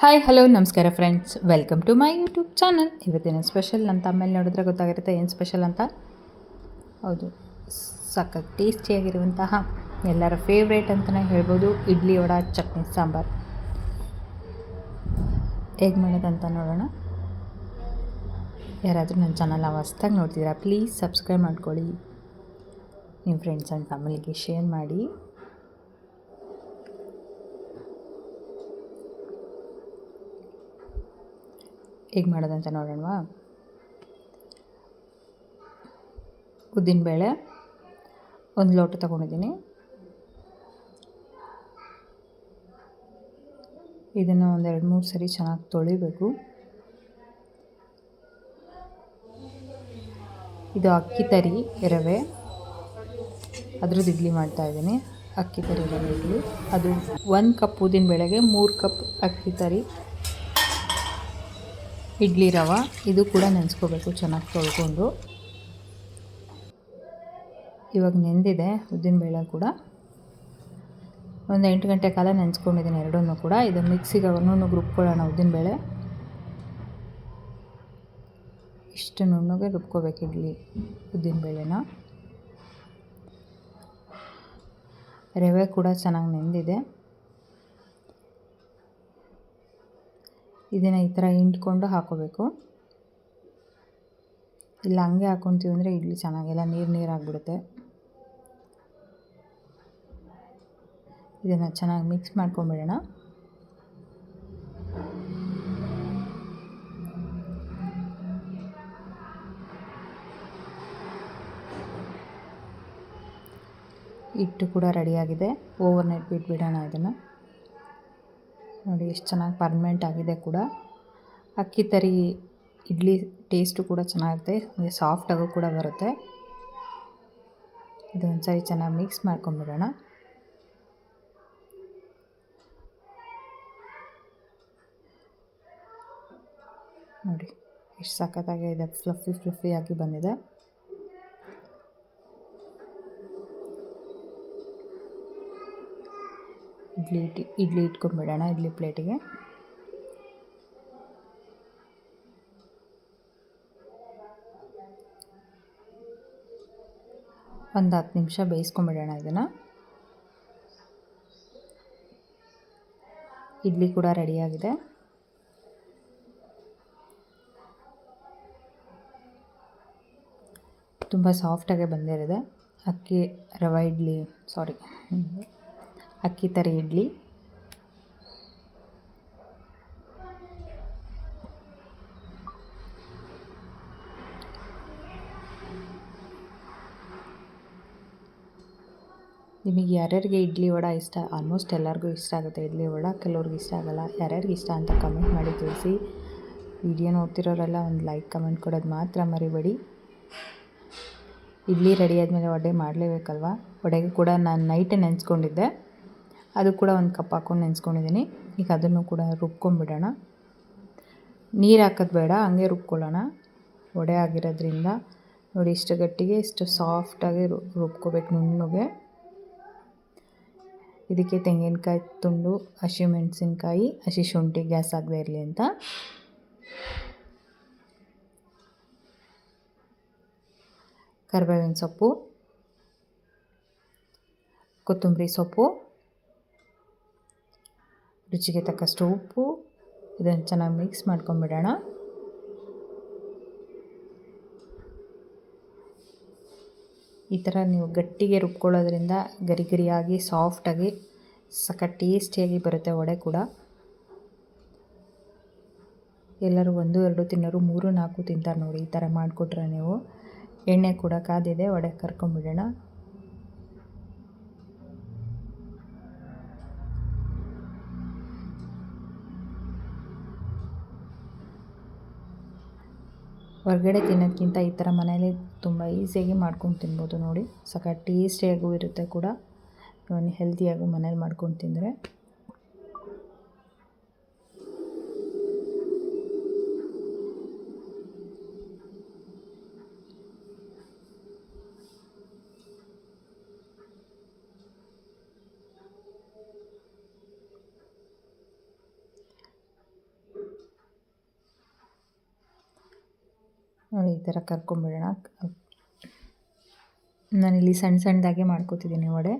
Hi hello ನಮಸ್ಕಾರ friends welcome to my YouTube channel ಇವತ್ತಿನ special ಅಂತ ಆಮೇಲೆ ನೋಡಿದ್ರೆ ಗೊತ್ತಾಗಿರುತ್ತೆ ಏನು ಸ್ಪೆಷಲ್ ಅಂತ. ಹೌದು, ಸಖತ್ ಟೇಸ್ಟಿಯಾಗಿರುವಂತಹ ಎಲ್ಲರ ಫೇವ್ರೇಟ್ ಅಂತಲೇ ಹೇಳ್ಬೋದು. ಇಡ್ಲಿ ವಡ, ಚಟ್ನಿ, ಸಾಂಬಾರು. ಹೇಗೆ ಮಾಡೋದಂತ ನೋಡೋಣ. ಯಾರಾದರೂ ನನ್ನ ಚಾನಲ್ ಹೊಸ್ದಾಗಿ ನೋಡ್ತಿದ್ದೀರಾ ಪ್ಲೀಸ್ ಸಬ್ಸ್ಕ್ರೈಬ್ ಮಾಡ್ಕೊಳ್ಳಿ. ನಿಮ್ಮ ಫ್ರೆಂಡ್ಸ್ ಆ್ಯಂಡ್ ಫ್ಯಾಮಿಲಿಗೆ ಶೇರ್ ಮಾಡಿ. ಹೇಗೆ ಮಾಡೋದಂತ ನೋಡೋಣವಾ? ಉದ್ದಿನಬೇಳೆ ಒಂದು ಲೋಟ ತಗೊಂಡಿದ್ದೀನಿ. ಇದನ್ನು ಒಂದೆರಡು ಮೂರು ಸರಿ ಚೆನ್ನಾಗಿ ತೊಳಿಬೇಕು. ಇದು ಅಕ್ಕಿ ತರಿ ರವೆ ಅದ್ರದ್ದು ಇಡ್ಲಿ ಮಾಡ್ತಾಯಿದ್ದೀನಿ ಅಕ್ಕಿ ತರಿ ರವೆ ಇಡ್ಲಿ. ಅದು ಒಂದು ಕಪ್ ಉದ್ದಿನ ಬೇಳೆಗೆ ಮೂರು ಕಪ್ ಅಕ್ಕಿ ತರಿ. ಇಡ್ಲಿ ರವೆ, ಇದು ಕೂಡ ನೆನೆಸ್ಕೋಬೇಕು, ಚೆನ್ನಾಗಿ ತೊಳ್ಕೊಂಡು. ಇವಾಗ ನೆಂದಿದೆ ಉದ್ದಿನಬೇಳೆ ಕೂಡ. ಒಂದು ಎಂಟು ಗಂಟೆ ಕಾಲ ನೆನೆಸ್ಕೊಂಡಿದ್ದೀನಿ ಎರಡನ್ನೂ ಕೂಡ. ಇದು ಮಿಕ್ಸಿಗೆ ಅವನ್ನೂ ರುಬ್ಕೊಳ್ಳೋಣ ಉದ್ದಿನಬೇಳೆ ಇಷ್ಟು ನುಣ್ಣಗೆ ರುಬ್ಕೋಬೇಕು ಇಡ್ಲಿ ಉದ್ದಿನಬೇಳೆನ ರವೆ ಕೂಡ ಚೆನ್ನಾಗಿ ನೆಂದಿದೆ. ಇದನ್ನು ಈ ಥರ ಹಿಂಡ್ಕೊಂಡು ಹಾಕೋಬೇಕು. ಇಲ್ಲ, ಹಂಗೆ ಹಾಕ್ಕೊತೀವಿ ಅಂದರೆ ಇಡ್ಲಿ ಚೆನ್ನಾಗಿಲ್ಲ ನೀರು ನೀರಾಗ್ಬಿಡುತ್ತೆ ಇದನ್ನು ಚೆನ್ನಾಗಿ ಮಿಕ್ಸ್ ಮಾಡ್ಕೊಂಬಿಡೋಣ. ಹಿಟ್ಟು ಕೂಡ ರೆಡಿಯಾಗಿದೆ ಓವರ್ ನೈಟ್ ಬಿಟ್ಬಿಡೋಣ ಇದನ್ನು. ನೋಡಿ ಎಷ್ಟು ಚೆನ್ನಾಗಿ ಪರ್ಮನೆಂಟ್ ಆಗಿದೆ ಕೂಡ. ಅಕ್ಕಿ ತರಿ ಇಡ್ಲಿ ಟೇಸ್ಟು ಕೂಡ ಚೆನ್ನಾಗಿರುತ್ತೆ ಸಾಫ್ಟಾಗೂ ಕೂಡ ಬರುತ್ತೆ. ಇದು ಒಂದು ಸರಿ ಚೆನ್ನಾಗಿ ಮಿಕ್ಸ್ ಮಾಡ್ಕೊಂಬಿಡೋಣ. ನೋಡಿ, ಎಷ್ಟು ಸಖತ್ತಾಗಿದೆ ಫ್ಲಫಿ ಫ್ಲಫಿ ಆಗಿ ಬಂದಿದೆ. ಇಡ್ಲಿ ಇಟ್ಟು ಇಡ್ಲಿ ಇಟ್ಕೊಂಡ್ಬಿಡೋಣ ಇಡ್ಲಿ ಪ್ಲೇಟಿಗೆ. ಒಂದು ಹತ್ತು ನಿಮಿಷ ಬೇಯಿಸ್ಕೊಂಬಿಡೋಣ ಇದನ್ನು. ಇಡ್ಲಿ ಕೂಡ ರೆಡಿಯಾಗಿದೆ. ತುಂಬ ಸಾಫ್ಟಾಗೆ ಬಂದಿರಿದೆ ಅಕ್ಕಿ, ರವೆ, ಇಡ್ಲಿ ಸಾರಿ ಅಕ್ಕಿ ಥರ ಇಡ್ಲಿ. ನಿಮಗೆ ಯಾರ್ಯಾರಿಗೆ ಇಡ್ಲಿ ವಡ ಇಷ್ಟ ಆಲ್ಮೋಸ್ಟ್ ಎಲ್ಲರಿಗೂ ಇಷ್ಟ ಆಗುತ್ತೆ ಇಡ್ಲಿ ವಡ. ಕೆಲವ್ರಿಗೆ ಇಷ್ಟ ಆಗಲ್ಲ, ಯಾರ್ಯಾರಿಗೆ ಇಷ್ಟ ಅಂತ ಕಮೆಂಟ್ ಮಾಡಿ ತಿಳಿಸಿ. ವಿಡಿಯೋ ನೋಡ್ತಿರೋರೆಲ್ಲ ಒಂದು ಲೈಕ್ ಕಮೆಂಟ್ ಕೊಡೋದು ಮಾತ್ರ ಮರಿಬೇಡಿ. ಇಡ್ಲಿ ರೆಡಿ ಆದಮೇಲೆ ವಡೆ ಮಾಡಲೇಬೇಕಲ್ವ? ವಡೆಗೆ ಕೂಡ ನಾನು ನೈಟೇ ನೆನೆಸ್ಕೊಂಡಿದ್ದೆ. ಅದು ಕೂಡ ಒಂದು ಕಪ್ ಹಾಕ್ಕೊಂಡು ನೆನೆಸ್ಕೊಂಡಿದ್ದೀನಿ. ಈಗ ಅದನ್ನು ಕೂಡ ರುಬ್ಕೊಂಡ್ಬಿಡೋಣ. ನೀರು ಹಾಕೋದು ಬೇಡ, ಹಂಗೆ ರುಬ್ಕೊಳ್ಳೋಣ. ಒಡೆ ಆಗಿರೋದ್ರಿಂದ ನೋಡಿ ಇಷ್ಟು ಗಟ್ಟಿಗೆ, ಇಷ್ಟು ಸಾಫ್ಟಾಗಿ ರುಬ್ಕೋಬೇಕು ನುಣ್ಣಗೆ. ಇದಕ್ಕೆ ತೆಂಗಿನಕಾಯಿ ತುಂಡು ಹಸಿಮೆಣಸಿನ್ಕಾಯಿ ಹಸಿ ಶುಂಠಿ ಗ್ಯಾಸ್ ಆಗದೆ ಇರಲಿ ಅಂತ. ಕರಿಬೇವಿನ ಸೊಪ್ಪು, ಕೊತ್ತಂಬರಿ ಸೊಪ್ಪು. ರುಚಿಗೆ ತಕ್ಕಷ್ಟು ಉಪ್ಪು, ಇದನ್ನು ಚೆನ್ನಾಗಿ ಮಿಕ್ಸ್ ಮಾಡ್ಕೊಂಬಿಡೋಣ. ಈ ಥರ ನೀವು ಗಟ್ಟಿಗೆ ರುಬ್ಕೊಳ್ಳೋದ್ರಿಂದ ಗರಿ ಗರಿಯಾಗಿ ಸಾಫ್ಟಾಗಿ ಸಖತ್ ಟೇಸ್ಟಿಯಾಗಿ ಬರುತ್ತೆ ವಡೆ ಕೂಡ. ಎಲ್ಲರೂ ಒಂದು, ಎರಡು ತಿನ್ನೋರು ಮೂರು, ನಾಲ್ಕು ತಿಂತಾರೆ ನೋಡಿ ಈ ಥರ ಮಾಡಿಕೊಟ್ರೆ ನೀವು. ಎಣ್ಣೆ ಕೂಡ ಕಾದಿದೆ ಒಡೆ ಕರ್ಕೊಂಬಿಡೋಣ. ಹೊರಗಡೆ ತಿನ್ನೋದಕ್ಕಿಂತ ಈ ಥರ ಮನೇಲಿ ತುಂಬ ಈಸಿಯಾಗಿ ಮಾಡ್ಕೊಂಡು ತಿನ್ಬೋದು ನೋಡಿ. ಸಖತ್ ಟೇಸ್ಟಿಯಾಗೂ ಇರುತ್ತೆ ಕೂಡ. ಹೆಲ್ದಿಯಾಗೂ ಮನೇಲಿ ಮಾಡ್ಕೊಂಡು ತಿಂದರೆ. ಈ ಥರ ಕರ್ಕೊಂಬಿಡೋಣ. ನಾನಿಲ್ಲಿ ಸಣ್ಣ ಸಣ್ಣದಾಗೆ ಮಾಡ್ಕೋತಿದ್ದೀನಿ ವಡೆ.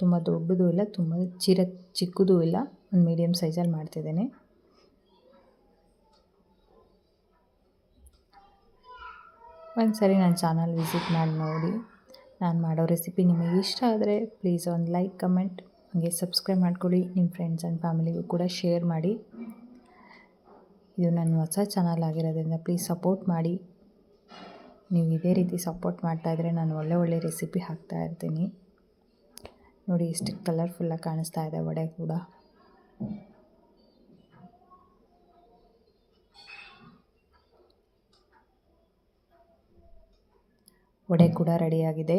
ತುಂಬ ದೊಡ್ಡದು ಇಲ್ಲ, ತುಂಬ ಚಿರ, ಚಿಕ್ಕದು ಇಲ್ಲ. ಒಂದು ಮೀಡಿಯಮ್ ಸೈಜಲ್ಲಿ ಮಾಡ್ತಿದ್ದೀನಿ. ಒಂದು ಸರಿ ನನ್ನ ಚಾನಲ್ ವಿಸಿಟ್ ಮಾಡಿ ನೋಡಿ. ನಾನು ಮಾಡೋ ರೆಸಿಪಿ ನಿಮಗೆ ಇಷ್ಟ ಆದರೆ ಪ್ಲೀಸ್ ಒಂದು ಲೈಕ್, ಕಮೆಂಟ್, ಹಾಗೆ ಸಬ್ಸ್ಕ್ರೈಬ್ ಮಾಡ್ಕೊಳ್ಳಿ. ನಿಮ್ಮ ಫ್ರೆಂಡ್ಸ್ ಆ್ಯಂಡ್ ಫ್ಯಾಮಿಲಿಗೂ ಕೂಡ ಶೇರ್ ಮಾಡಿ. ಇದು ನನ್ನ ಹೊಸ ಚಾನಲ್ ಆಗಿರೋದ್ರಿಂದ ಪ್ಲೀಸ್ ಸಪೋರ್ಟ್ ಮಾಡಿ. ನೀವು ಇದೇ ರೀತಿ ಸಪೋರ್ಟ್ ಮಾಡ್ತಾಯಿದ್ರೆ ನಾನು ಒಳ್ಳೆ ಒಳ್ಳೆ ರೆಸಿಪಿ ಹಾಕ್ತಾ ಇರ್ತೀನಿ. ನೋಡಿ ಎಷ್ಟು ಕಲರ್ಫುಲ್ಲಾಗಿ ಕಾಣಿಸ್ತಾ ಇದೆ ವಡೆ ಕೂಡ. ವಡೆ ಕೂಡ ರೆಡಿಯಾಗಿದೆ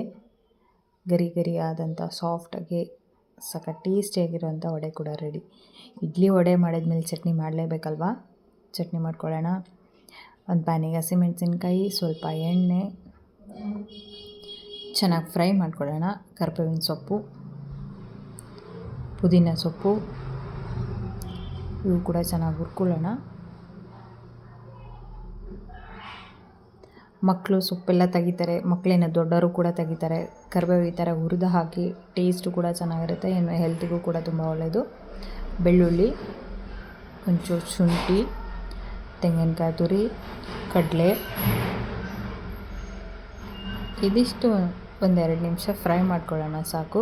ಗರಿ ಗರಿ ಆದಂಥ ಸಾಫ್ಟಾಗಿ ಸಖ ಟೇಸ್ಟಿಯಾಗಿರುವಂಥ ವಡೆ ಕೂಡ ರೆಡಿ ಇಡ್ಲಿ ವಡೆ ಮಾಡಿದ್ಮೇಲೆ ಚಟ್ನಿ ಮಾಡಲೇಬೇಕಲ್ವಾ? ಚಟ್ನಿ ಮಾಡ್ಕೊಳ್ಳೋಣ ಒಂದು ಪ್ಯಾನಿಗೆ ಹಸಿಮೆಣಸಿನ್ಕಾಯಿ ಸ್ವಲ್ಪ ಎಣ್ಣೆ, ಚೆನ್ನಾಗಿ ಫ್ರೈ ಮಾಡ್ಕೊಳ್ಳೋಣ ಕರ್ಬೇವಿನ ಸೊಪ್ಪು, ಪುದೀನ ಸೊಪ್ಪು, ಇವು ಕೂಡ ಚೆನ್ನಾಗಿ ಹುರ್ಕೊಳ್ಳೋಣ. ಮಕ್ಕಳು ಸೊಪ್ಪೆಲ್ಲ ತೆಗಿತಾರೆ ಮಕ್ಕಳೇನ ದೊಡ್ಡವರು ಕೂಡ ತೆಗಿತಾರೆ. ಕರ್ಬೇವು ಈ ಥರ ಹುರಿದು ಹಾಕಿ ಟೇಸ್ಟು ಕೂಡ ಚೆನ್ನಾಗಿರುತ್ತೆ ಏನು ಹೆಲ್ತಿಗೂ ಕೂಡ ತುಂಬ ಒಳ್ಳೆಯದು ಬೆಳ್ಳುಳ್ಳಿ, ಒಂಚೂರು ಶುಂಠಿ ತೆಂಗಿನಕಾಯಿ ತುರಿ, ಕಡಲೆ. ಇದಿಷ್ಟು ಒಂದೆರಡು ನಿಮಿಷ ಫ್ರೈ ಮಾಡ್ಕೊಳ್ಳೋಣ, ಸಾಕು.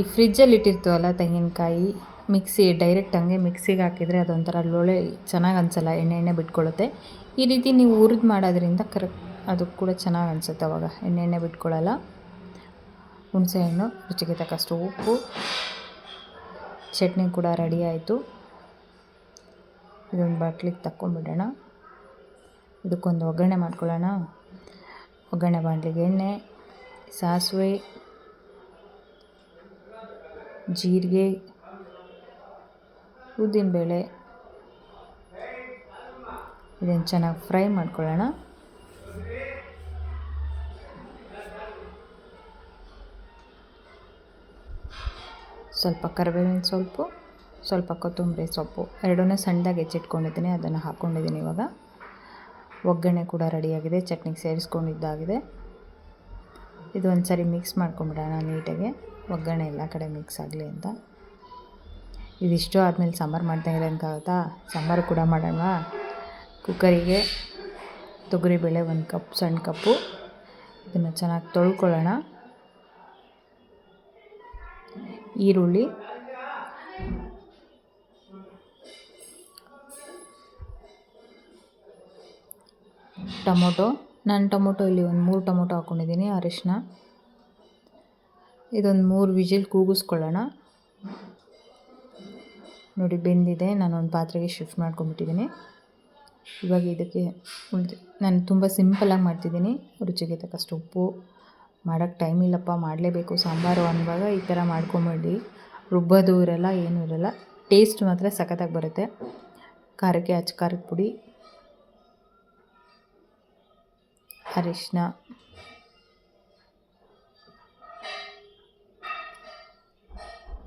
ಈ ಫ್ರಿಜ್ಜಲ್ಲಿ ಇಟ್ಟಿರ್ತೀವಲ್ಲ ತೆಂಗಿನಕಾಯಿ, ಮಿಕ್ಸಿ, ಡೈರೆಕ್ಟ್ ಹಂಗೆ ಮಿಕ್ಸಿಗೆ ಹಾಕಿದರೆ ಅದೊಂಥರ ಲೋಳೆ ಚೆನ್ನಾಗಿ ಅನಿಸಲ್ಲ, ಎಣ್ಣೆ ಎಣ್ಣೆ ಬಿಟ್ಕೊಳ್ಳುತ್ತೆ. ಈ ರೀತಿ ನೀವು ಹುರಿದು ಮಾಡೋದ್ರಿಂದ ಕರೆಕ್ಟ್ ಅದು ಕೂಡ ಚೆನ್ನಾಗಿ ಅನಿಸುತ್ತೆ ಅವಾಗ. ಎಣ್ಣೆ ಎಣ್ಣೆ ಬಿಟ್ಕೊಳ್ಳಲ್ಲ. ಹುಣಸೆಹಣ್ಣು, ರುಚಿಗೆ ತಕ್ಕಷ್ಟು ಉಪ್ಪು. ಚಟ್ನಿ ಕೂಡ ರೆಡಿ ಆಯಿತು. ಇದೊಂದು ಬಾಟ್ಲಿಗೆ ತಕ್ಕೊಂಬಿಡೋಣ. ಇದಕ್ಕೊಂದು ಒಗ್ಗರಣೆ ಮಾಡ್ಕೊಳ್ಳೋಣ. ಒಗ್ಗರಣೆ ಬಾಂಡ್ಲಿಗೆ ಎಣ್ಣೆ, ಸಾಸಿವೆ, ಜೀರಿಗೆ, ಉದ್ದಿನಬೇಳೆ. ಇದನ್ನು ಚೆನ್ನಾಗಿ ಫ್ರೈ ಮಾಡ್ಕೊಳ್ಳೋಣ. ಸ್ವಲ್ಪ ಕರಿಬೇವಿನ ಸೊಪ್ಪು. ಸ್ವಲ್ಪ ಕೊತ್ತಂಬರಿ ಸೊಪ್ಪು ಎರಡನ್ನೂ ಸಣ್ಣದಾಗಿ ಹೆಚ್ಚಿಟ್ಕೊಂಡಿದ್ದೀನಿ, ಅದನ್ನು ಹಾಕ್ಕೊಂಡಿದ್ದೀನಿ ಇವಾಗ. ಒಗ್ಗರಣೆ ಕೂಡ ರೆಡಿಯಾಗಿದೆ, ಚಟ್ನಿಗೆ ಸೇರಿಸ್ಕೊಂಡಿದ್ದಾಗಿದೆ. ಇದು ಒಂದು ಸರಿ ಮಿಕ್ಸ್ ಮಾಡ್ಕೊಂಬಿಡೋಣ ನೀಟಾಗಿ. ಒಗ್ಗರಣೆ ಎಲ್ಲ ಕಡೆ ಮಿಕ್ಸ್ ಆಗಲಿ ಅಂತ. ಇದಿಷ್ಟು ಆದಮೇಲೆ ಸಾಂಬಾರು ಮಾಡ್ತಾ ಇರೋಂಗಾಗುತ್ತಾ ಸಾಂಬಾರು ಕೂಡ ಮಾಡೋಣ. ಕುಕ್ಕರಿಗೆ ತೊಗರಿಬೇಳೆ ಒಂದು ಕಪ್, ಸಣ್ಣ ಕಪ್ಪು. ಇದನ್ನು ಚೆನ್ನಾಗಿ ತೊಳ್ಕೊಳ್ಳೋಣ. ಈರುಳ್ಳಿ ಟೊಮೊಟೊ. ನಾನು ಟೊಮೊಟೊ ಇಲ್ಲಿ ಒಂದು ಮೂರು ಟೊಮೊಟೊ ಹಾಕ್ಕೊಂಡಿದ್ದೀನಿ ಅರಿಶಿನ. ಇದೊಂದು ಮೂರು ವಿಜಿಲ್ ಕೂಗಿಸ್ಕೊಳ್ಳೋಣ. ನೋಡಿ, ಬೆಂದಿದೆ. ನಾನು ಒಂದು ಪಾತ್ರೆಗೆ ಶಿಫ್ಟ್ ಮಾಡ್ಕೊಂಡ್ಬಿಟ್ಟಿದ್ದೀನಿ ಇವಾಗ ಇದಕ್ಕೆ ನಾನು ತುಂಬ ಸಿಂಪಲಾಗಿ ಮಾಡ್ತಿದ್ದೀನಿ ರುಚಿಗೆ ತಕ್ಕಷ್ಟು ಉಪ್ಪು. ಮಾಡೋಕ್ಕೆ ಟೈಮ್ ಇಲ್ಲಪ್ಪ, ಮಾಡಲೇಬೇಕು. ಸಾಂಬಾರು ಅನ್ನುವಾಗ ಈ ಥರ ಮಾಡ್ಕೊಂಬೇಡಿ. ರುಬ್ಬೋದು ಇರಲ್ಲ, ಏನೂ ಇರಲ್ಲ. ಟೇಸ್ಟ್ ಮಾತ್ರ ಸಖತ್ತಾಗಿ ಬರುತ್ತೆ. ಖಾರಕ್ಕೆ ಅಚ್ಚ ಖಾರದ ಪುಡಿ. ಅರಿಶಿನ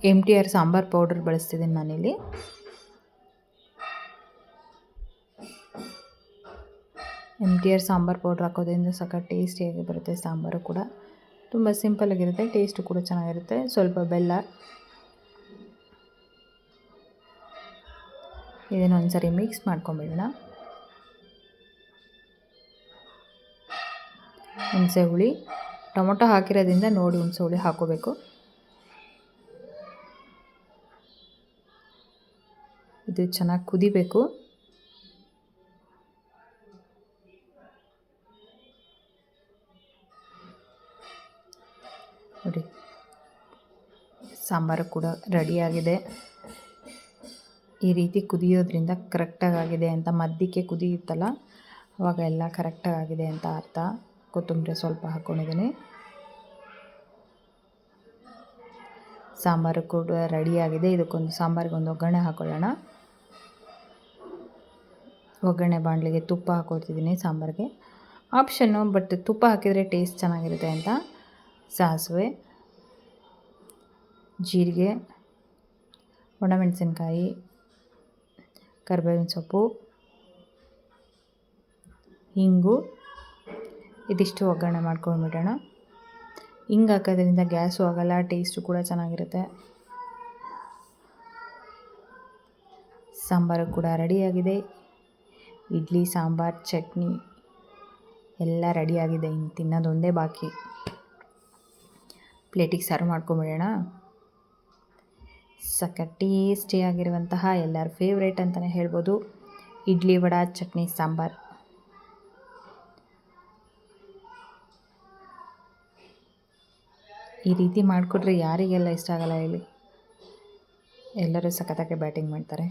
M T R sambar powder ಬಳಸ್ತಿದ್ದೀನಿ ನಾನಿಲ್ಲಿ M T R sambar powder ಹಾಕೋದ್ರಿಂದ ಸಖತ್ ಟೇಸ್ಟಿಯಾಗಿ ಬರುತ್ತೆ ಸಾಂಬಾರು ಕೂಡ. ತುಂಬ ಸಿಂಪಲಾಗಿರುತ್ತೆ ಟೇಸ್ಟು ಕೂಡ ಚೆನ್ನಾಗಿರುತ್ತೆ. ಸ್ವಲ್ಪ ಬೆಲ್ಲ. ಇದನ್ನೊಂದು ಸರಿ ಮಿಕ್ಸ್ ಮಾಡ್ಕೊಂಬಿಡೋಣ. ಹುಣಸೆ ಹುಳಿ ಟೊಮೊಟೊ ಹಾಕಿರೋದ್ರಿಂದ ನೋಡಿ ಹುಣಸೆ ಹುಳಿ ಹಾಕೋಬೇಕು. ಇದು ಚೆನ್ನಾಗಿ ಕುದಿಬೇಕು. ನೋಡಿ, ಸಾಂಬಾರು ಕೂಡ ರೆಡಿಯಾಗಿದೆ ಈ ರೀತಿ ಕುದಿಯೋದ್ರಿಂದ ಕರೆಕ್ಟಾಗಿ ಆಗಿದೆ ಅಂತ ಮಧ್ಯಕ್ಕೆ ಕುದಿಯುತ್ತಲ್ಲ, ಅವಾಗ ಎಲ್ಲ ಕರೆಕ್ಟಾಗಿ ಆಗಿದೆ ಅಂತ ಅರ್ಥ. ಕೊತ್ತಂಬರಿ ಸ್ವಲ್ಪ ಹಾಕ್ಕೊಂಡಿದ್ದೀನಿ ಸಾಂಬಾರು ಕೂಡ ರೆಡಿಯಾಗಿದೆ ಇದಕ್ಕೊಂದು ಸಾಂಬಾರಿಗೆ ಒಂದು ಒಗ್ಗರಣೆ ಹಾಕೊಳ್ಳೋಣ. ಒಗ್ಗರಣೆ ಬಾಣಲಿಗೆ ತುಪ್ಪ ಹಾಕೊಳ್ತಿದ್ದೀನಿ ಸಾಂಬಾರಿಗೆ. ಆಪ್ಷನ್ನು ಬಟ್ ತುಪ್ಪ ಹಾಕಿದರೆ ಟೇಸ್ಟ್ ಚೆನ್ನಾಗಿರುತ್ತೆ ಅಂತ. ಸಾಸಿವೆ, ಜೀರಿಗೆ, ಒಣಮೆಣಸಿನ್ಕಾಯಿ, ಕರಿಬೇವಿನ ಸೊಪ್ಪು ಹಿಂಗು ಇದಿಷ್ಟು ಒಗ್ಗರಣೆ ಮಾಡ್ಕೊಂಡ್ಬಿಡೋಣ. ಹಿಂಗೆ ಹಾಕೋದ್ರಿಂದ ಗ್ಯಾಸು ಆಗೋಲ್ಲ, ಟೇಸ್ಟು ಕೂಡ ಚೆನ್ನಾಗಿರುತ್ತೆ. ಸಾಂಬಾರು ಕೂಡ ರೆಡಿಯಾಗಿದೆ. ಇಡ್ಲಿ, ಸಾಂಬಾರು, ಚಟ್ನಿ ಎಲ್ಲ ರೆಡಿಯಾಗಿದೆ. ಇನ್ನು ತಿನ್ನೋದೊಂದೇ ಬಾಕಿ. ಪ್ಲೇಟಿಗೆ ಸರ್ವ್ ಮಾಡ್ಕೊಂಬಿಡೋಣ ಸಕ್ಕ ಟೇಸ್ಟಿಯಾಗಿರುವಂತಹ ಎಲ್ಲರ ಫೇವ್ರೇಟ್ ಅಂತಲೇ ಹೇಳ್ಬೋದು. ಇಡ್ಲಿ ವಡಾ, ಚಟ್ನಿ, ಸಾಂಬಾರು. ಈ ರೀತಿ ಮಾಡಿಕೊಟ್ರೆ ಯಾರಿಗೆಲ್ಲ ಇಷ್ಟ ಆಗಲ್ಲ ಹೇಳಿ. ಎಲ್ಲರೂ ಸಖತ್ತಾಗಿ ಬ್ಯಾಟಿಂಗ್ ಮಾಡ್ತಾರೆ.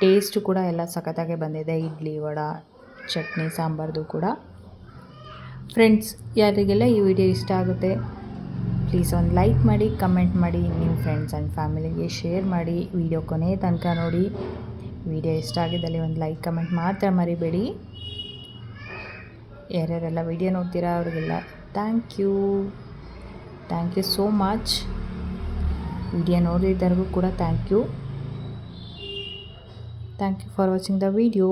ಟೇಸ್ಟು ಕೂಡ ಎಲ್ಲ ಸಖತ್ತಾಗೆ ಬಂದಿದೆ. ಇಡ್ಲಿ, ವಡ, ಚಟ್ನಿ, ಸಾಂಬಾರ್ದು ಕೂಡ. ಫ್ರೆಂಡ್ಸ್, ಯಾರಿಗೆಲ್ಲ ಈ ವಿಡಿಯೋ ಇಷ್ಟ ಆಗುತ್ತೆ ಪ್ಲೀಸ್ ಒಂದು ಲೈಕ್ ಮಾಡಿ ಕಮೆಂಟ್ ಮಾಡಿ, ನಿಮ್ಮ ಫ್ರೆಂಡ್ಸ್ ಆ್ಯಂಡ್ ಫ್ಯಾಮಿಲಿಗೆ ಶೇರ್ ಮಾಡಿ, ವಿಡಿಯೋ ಕೊನೆ ತನಕ ನೋಡಿ. ವಿಡಿಯೋ ಇಷ್ಟ ಆಗಿದ್ದಲ್ಲಿ ಒಂದು ಲೈಕ್, ಕಮೆಂಟ್ ಮಾತ್ರ ಮರಿಬೇಡಿ. ಯಾರ್ಯಾರೆಲ್ಲ ವಿಡಿಯೋ ನೋಡ್ತೀರಾ ಅವ್ರಿಗೆಲ್ಲ thank you thank you so much video ನೋಡಿದ್ದರಿಗೂ ಕೂಡ thank you thank you for watching the video